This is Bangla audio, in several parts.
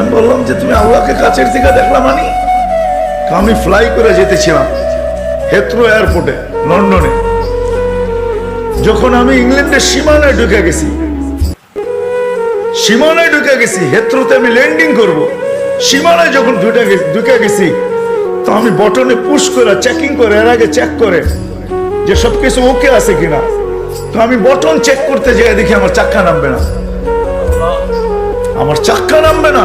আমি বললাম যে তুমি আল্লাহকে কাছের থেকে দেখলাম মানে? আমি ফ্লাই করে যেতেছিলাম হেত্রো এয়ারপোর্টে লন্ডনে যখন আমি ইংল্যান্ডের সীমানায় ঢুকে গেছি, সীমানায় ঢুকে গেছি হেত্রোতে আমি ল্যান্ডিং করব। সীমানায় যখন ঢুকে ঢুকে গেছি, তো আমি বটনে পুশ করে চেকিং করে, এর আগে চেক করে যে সবকিছু ওকে আছে কিনা। তো আমি বটন চেক করতে যাই, দেখি আমার চাক্কা নামবে না। আমার চাক্কা নামবে না।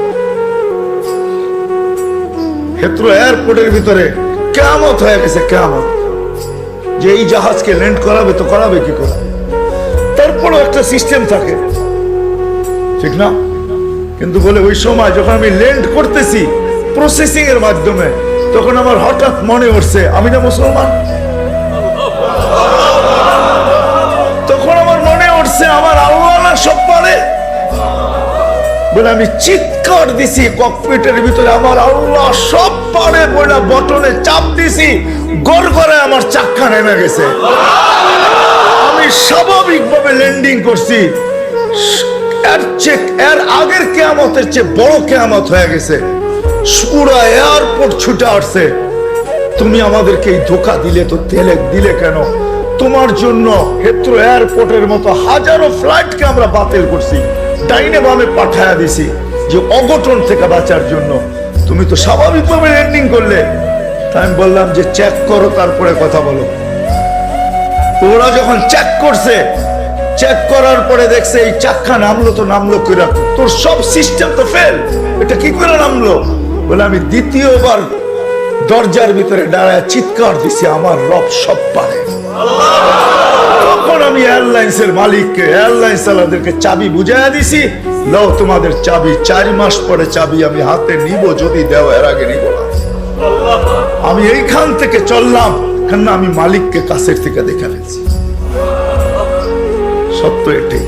হেত্র এয়ারপোর্টের ভিতরে কেমত হয়ে গেছে কেমত যে এই জাহাজকে ল্যান্ড করাবে তো করাবে কি করে? তারপরও একটা সিস্টেম থাকে। ঠিক না? কিন্তু বলে ওই সময় যখন আমি ল্যান্ড করতেছি প্রসেসিং এর মাধ্যমে, তখন আমার হঠাৎ মনে উঠছে, আমি না মুসলমান? তখন আমার মনে উঠছে, আমার আল্লাহ সব পারে বলে আমি চিৎকার দিছি ককপিটের ভিতরে আমার আল্লাহ সব পারে বলে বটনে চাপ দিছি গড় করে আমার চাক্কা নেমে গেছে। আমি স্বাভাবিকভাবে ল্যান্ডিং করছি। এর চেক এর আগের কেয়ামতের চেয়ে বড় কেয়ামত হয়ে গেছে। পুরা এয়ারপোর্ট ছুটে আসছে। তুমি আমাদেরকে এই ধোকা দিলে তো তেলে দিলে কেন? তোমার জন্য হেত্র এয়ারপোর্টের মতো হাজারো ফ্লাইটকে আমরা বাতিল করছি। ডাইনে বামে দিছি যে অঘটন থেকে বাঁচার জন্য। তুমি তো স্বাভাবিকভাবে করলে। তাই আমি বললাম যে চেক করো, তারপরে কথা বলো। ওরা যখন চেক করছে চেক করার পরে দেখছে এই চাক্কা নামলো তো নামলো কিরা তোর সব সিস্টেম তো ফেল এটা কি করে নামলো? বলে আমি দ্বিতীয়বার দরজার ভিতরে দাঁড়ায় চিৎকার দিছি, আমার রব সব পারে। তখন আমি এয়ারলাইন্স মালিককে এয়ারলাইন্স চালাদেরকে চাবি বুঝাইয়া দিছি। লও তোমাদের চাবি, চার মাস পরে চাবি আমি হাতে নিব, যদি দেও এর আগে নিব না। আমি এইখান থেকে চললাম কেন আমি মালিককে কাছের থেকে দেখে ফেলছি সত্য এটাই।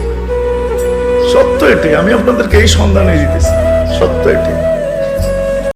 সত্য এটাই। আমি আপনাদেরকে এই সন্ধানে দিতেছি। সত্য এটাই।